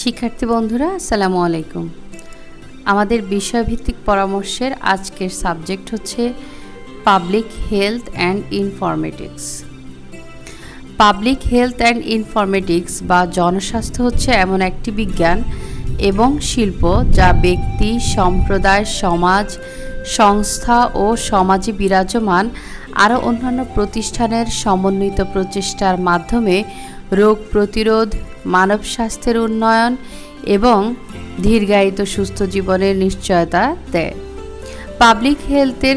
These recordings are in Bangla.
শিক্ষার্থী বন্ধুরা, আসসালামু আলাইকুম। আমাদের বিষয়ভিত্তিক পরামর্শের আজকের সাবজেক্ট হচ্ছে public health and informatics. Public health and informatics বা জনস্বাস্থ্য হচ্ছে এমন একটি বিজ্ঞান এবং শিল্প যা ব্যক্তি, সম্প্রদায়, সমাজ, সংস্থা ও সমাজে বিরাজমান আরও অন্যান্য প্রতিষ্ঠানের সমন্বিত প্রচেষ্টার মাধ্যমে রোগ প্রতিরোধ, মানব স্বাস্থ্যের উন্নয়ন এবং দীর্ঘায়িত সুস্থ জীবনের নিশ্চয়তা দেয়। পাবলিক হেলথের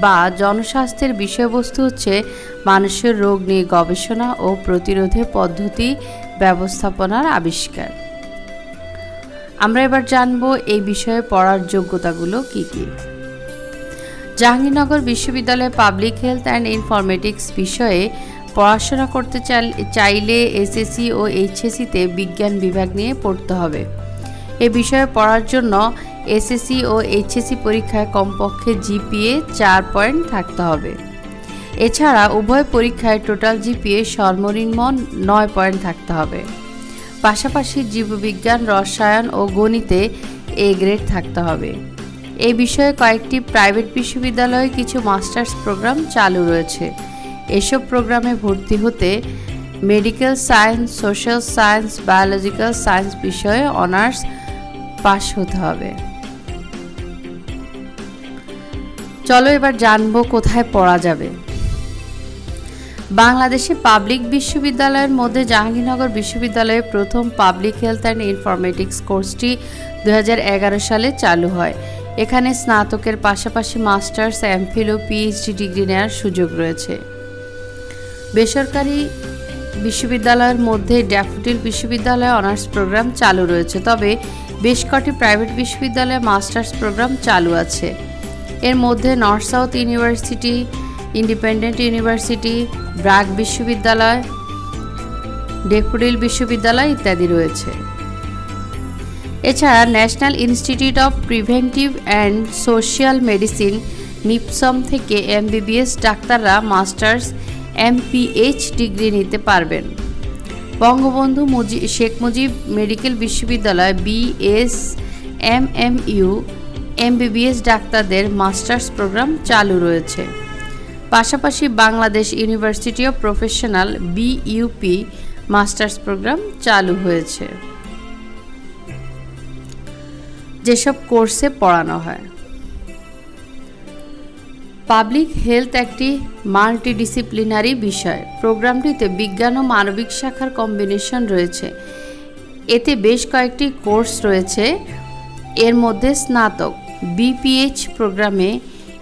বা জনস্বাস্থ্যের বিষয়বস্তু হচ্ছে মানুষের রোগ নিয়ে গবেষণা ও প্রতিরোধের পদ্ধতি ব্যবস্থাপনার আবিষ্কার। আমরা এবার জানব এই বিষয়ে পড়ার যোগ্যতাগুলো কী কী। জাহাঙ্গীরনগর বিশ্ববিদ্যালয়ে পাবলিক হেলথ অ্যান্ড ইনফরমেটিক্স বিষয়ে পড়াশোনা করতে চাইলে এসএসসি ও এইচএসসিতে বিজ্ঞান বিভাগ নিয়ে পড়তে হবে। এ বিষয়ে পড়ার জন্য এসএসসি ও এইচএসসি পরীক্ষায় কমপক্ষে জিপিএ চার পয়েন্ট থাকতে হবে। এছাড়া উভয় পরীক্ষায় টোটাল জিপিএ সর্বনিম্ন নয় পয়েন্ট থাকতে হবে। পাশাপাশি জীববিজ্ঞান, রসায়ন ও গণিতে এ গ্রেড থাকতে হবে। এই বিষয়ে কয়েকটি প্রাইভেট বিশ্ববিদ্যালয়ে কিছু মাস্টার্স প্রোগ্রাম চালু রয়েছে। এসব প্রোগ্রামে ভর্তি হতে medical science, social science, biological science বিষয়ে অনার্স পাশ হতে হবে। চলো এবার জানব কোথায় পড়া যাবে। বাংলাদেশে পাবলিক বিশ্ববিদ্যালয়ের মধ্যে জাহাঙ্গীরনগর বিশ্ববিদ্যালয়ে প্রথম পাবলিক হেলথ অ্যান্ড ইনফরমেটিক্স কোর্সটি দু হাজার এগারো সালে চালু হয়। এখানে স্নাতকের পাশাপাশি মাস্টার্স, এমফিল ও পিএইচডি ডিগ্রি নেওয়ার সুযোগ রয়েছে। বেসরকারি বিশ্ববিদ্যালয়ের মধ্যে ড্যাফোডিল বিশ্ববিদ্যালয়ে অনার্স প্রোগ্রাম চালু রয়েছে। তবে বেশ কটি প্রাইভেট বিশ্ববিদ্যালয়ে মাস্টার্স প্রোগ্রাম চালু আছে। এর মধ্যে North South University, Independent University BRAC বিশ্ববিদ্যালয় ডেফোডিল বিশ্ববিদ্যালয় ইত্যাদি রয়েছে। এছাড়া National Institute of Preventive and Social Medicine, NIPSOM থেকে এমবিবিএস ডাক্তাররা মাস্টার্স এমপিএইচ ডিগ্রি নিতে পারবেন। বঙ্গবন্ধু মুজি, শেখ মুজিব মেডিকেল বিশ্ববিদ্যালয় বিএস এমএমইউ এমবিবিএস ডাক্তারদের মাস্টার্স প্রোগ্রাম চালু রয়েছে। পাশাপাশি Bangladesh University of Professionals BUP masters programme চালু হয়েছে। যেসব কোর্সে পড়ানো হয়। পাবলিক হেলথ একটি মাল্টিডিসিপ্লিনারি বিষয়। প্রোগ্রামটিতে বিজ্ঞান ও মানবিক শাখার কম্বিনেশন রয়েছে। এতে বেশ কয়েকটি কোর্স রয়েছে। এর মধ্যে স্নাতক বিপিএইচ প্রোগ্রামে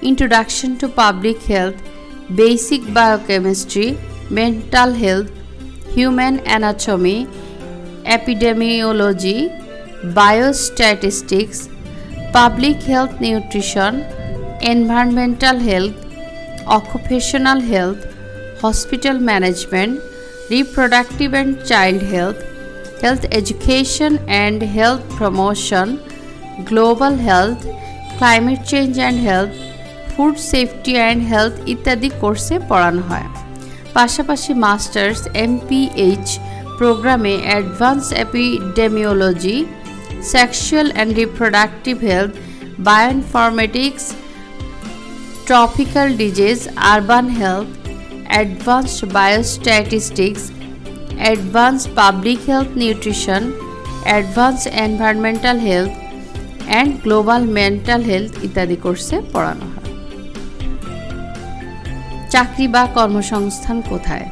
introduction to public health basic biochemistry mental health human anatomy epidemiology biostatistics public health nutrition environmental health, occupational health, hospital management, reproductive and child health health education and health promotion, global health, climate change and health, food safety and health ইত্যাদি কোর্সে পড়ানো হয়। পাশাপাশি মাস্টার্স এম এমপিএইচ প্রোগ্রামে advance epidemiology sexual and reproductive health, bioinformatics tropical disease urban health advance biostatistics advance public health nutrition advance environmental health and global mental health ইত্যাদি কোর্সে পড়ানো হয়। চাকরি বা কর্মসংস্থান কোথায়?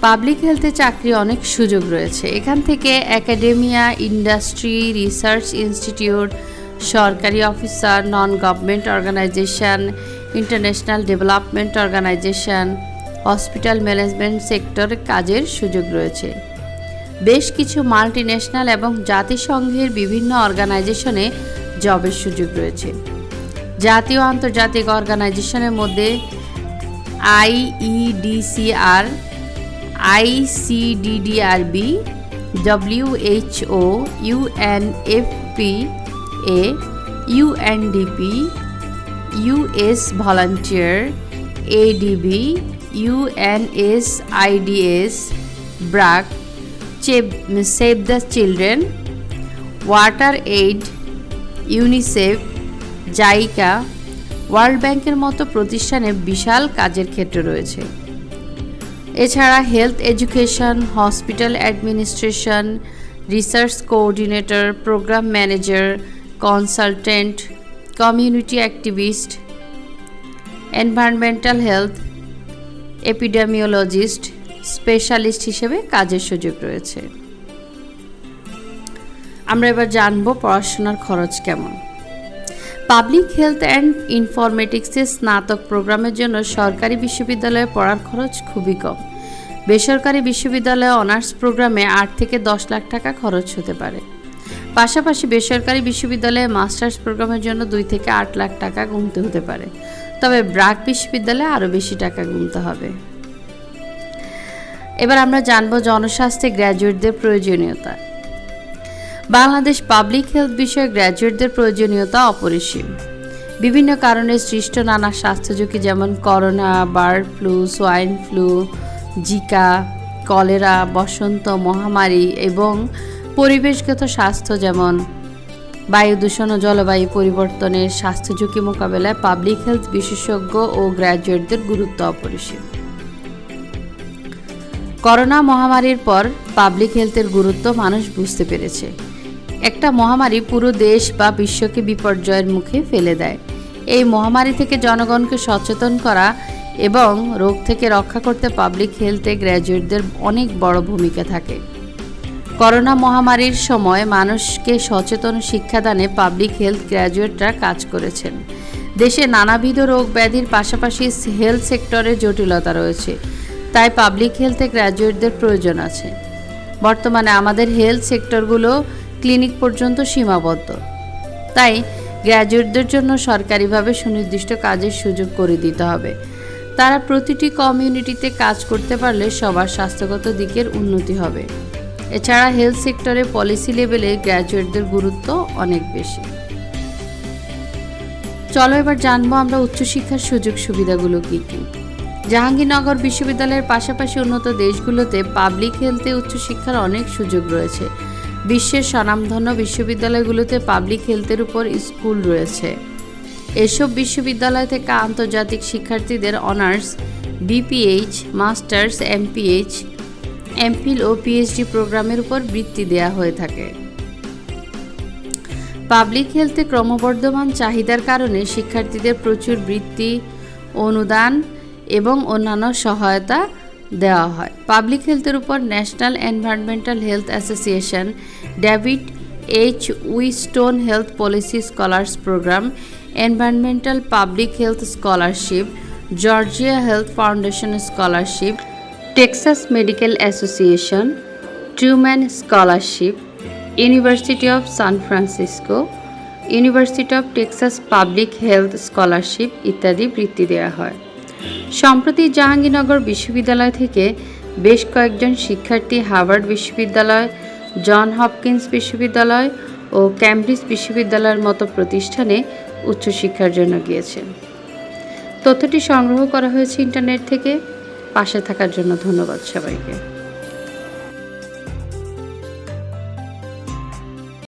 পাবলিক হেলথে চাকরি অনেক সুযোগ রয়েছে। এখান থেকে অ্যাকাডেমিয়া ইন্ডাস্ট্রি রিসার্চ ইনস্টিটিউট সরকারি officer non government organisation international development organisation hospital management sector কাজের সুযোগ রয়েছে। বেশ কিছু মাল্টি ন্যাশনাল এবং জাতিসংঘের বিভিন্ন অর্গানাইজেশনে জবের সুযোগ রয়েছে। জাতীয় আন্তর্জাতিক অর্গানাইজেশনের মধ্যে IEDCR ICDDRB WHO UNFP A UNDP US volunteer ADB UNS IDS BRAC Save the Children Water Aid UNICEF JICA World ব্যাংকের মতো প্রতিষ্ঠানে বিশাল কাজের ক্ষেত্র রয়েছে। এছাড়া health education hospital administration research coordinator programme manager consultant community activist environmental health epidemiologist specialist হিসেবে কাজের সুযোগ রয়েছে। আমরা এবার জানব পড়াশোনার খরচ কেমন। পাবলিক হেলথ অ্যান্ড ইনফরমেটিক্সের স্নাতক প্রোগ্রামের জন্য সরকারি বিশ্ববিদ্যালয়ে পড়ার খরচ খুবই কম। বেসরকারি বিশ্ববিদ্যালয়ে অনার্স প্রোগ্রামে আট থেকে দশ লাখ টাকা খরচ হতে পারে। পাশাপাশি বেসরকারি বিশ্ববিদ্যালয়ে মাস্টার্স প্রোগ্রামের জন্য দুই থেকে আট লাখ টাকা গুনতে হতে পারে। তবে ব্রাক বিশ্ববিদ্যালয়ে আরও বেশি টাকা গুনতে হবে। এবার আমরা জানব জনস্বাস্থ্যে গ্র্যাজুয়েটদের প্রয়োজনীয়তা। বাংলাদেশ পাবলিক হেলথ বিষয়ে গ্র্যাজুয়েটদের প্রয়োজনীয়তা অপরিসীম। বিভিন্ন কারণে সৃষ্ট নানা স্বাস্থ্য ঝুঁকি যেমন corona, bird flu swine flu, Zika, cholera, বসন্ত মহামারী এবং পরিবেশগত স্বাস্থ্য যেমন, বায়ু দূষণ ও জলবায়ু পরিবর্তনের স্বাস্থ্য ঝুঁকি মোকাবেলায় পাবলিক হেলথ বিশেষজ্ঞ ও গ্র্যাজুয়েটদের গুরুত্ব অপরিসীম। করোনা মহামারীর পর পাবলিক হেলথের গুরুত্ব মানুষ বুঝতে পেরেছে। একটা মহামারী পুরো দেশ বা বিশ্বকে বিপর্যয়ের মুখে ফেলে দেয়। এই মহামারী থেকে জনগণকে সচেতন করা এবং রোগ থেকে রক্ষা করতে পাবলিক হেলথে গ্র্যাজুয়েটদের অনেক বড় ভূমিকা থাকে। করোনা মহামারীর সময় মানুষকে সচেতন শিক্ষাদানে পাবলিক হেলথ গ্র্যাজুয়েটরা কাজ করেছেন। দেশে নানাবিধ রোগ ব্যাধির পাশাপাশি হেলথ সেক্টরে জটিলতা রয়েছে, তাই পাবলিক হেলথে গ্র্যাজুয়েটদের প্রয়োজন আছে। বর্তমানে আমাদের হেলথ সেক্টরগুলো ক্লিনিক পর্যন্ত সীমাবদ্ধ। তাই গ্র্যাজুয়েটদের জন্য সরকারিভাবে সুনির্দিষ্ট কাজের সুযোগ করে দিতে হবে। তারা প্রতিটি কমিউনিটিতে কাজ করতে পারলে সবার স্বাস্থ্যগত দিকের উন্নতি হবে। এছাড়া হেলথ সেক্টরে পলিসি লেভেলে গ্র্যাজুয়েটদের গুরুত্ব অনেক বেশি। চলো এবার জানব আমরা উচ্চশিক্ষার সুযোগ সুবিধাগুলো কী কী। জাহাঙ্গীরনগর বিশ্ববিদ্যালয়ের পাশাপাশি উন্নত দেশগুলোতে পাবলিক হেলথে উচ্চশিক্ষার অনেক সুযোগ রয়েছে। বিশ্বের স্বনামধন্য বিশ্ববিদ্যালয়গুলোতে পাবলিক হেলথের উপর স্কুল রয়েছে। এসব বিশ্ববিদ্যালয় থেকে আন্তর্জাতিক শিক্ষার্থীদের honours BPH masters MPH MPhil ও পিএইচডি প্রোগ্রামের উপর বৃত্তি দেয়া হয়ে থাকে। পাবলিক হেলথে ক্রমবর্ধমান চাহিদার কারণে শিক্ষার্থীদের প্রচুর বৃত্তি, অনুদান এবং অন্যান্য সহায়তা দেওয়া হয়। পাবলিক হেলথের উপর National Environmental Health Association, David H Winston Health Policy Scholars Program, Environmental Public Health Scholarship, Georgia Health Foundation Scholarship Texas Medical Association Truman Scholarship, University of San Francisco, University of Texas Public Health Scholarship ইত্যাদি বৃত্তি দেওয়া হয়। সম্প্রতি জাহাঙ্গীরনগর বিশ্ববিদ্যালয় থেকে বেশ কয়েকজন শিক্ষার্থী হার্ভার্ড বিশ্ববিদ্যালয়, জন হপকিন্স বিশ্ববিদ্যালয় ও ক্যামব্রিজ বিশ্ববিদ্যালয়ের মতো প্রতিষ্ঠানে উচ্চশিক্ষার জন্য গিয়েছেন। তথ্যটি সংগ্রহ করা হয়েছে ইন্টারনেট থেকে। পাশে থাকার জন্য ধন্যবাদ সবাইকে।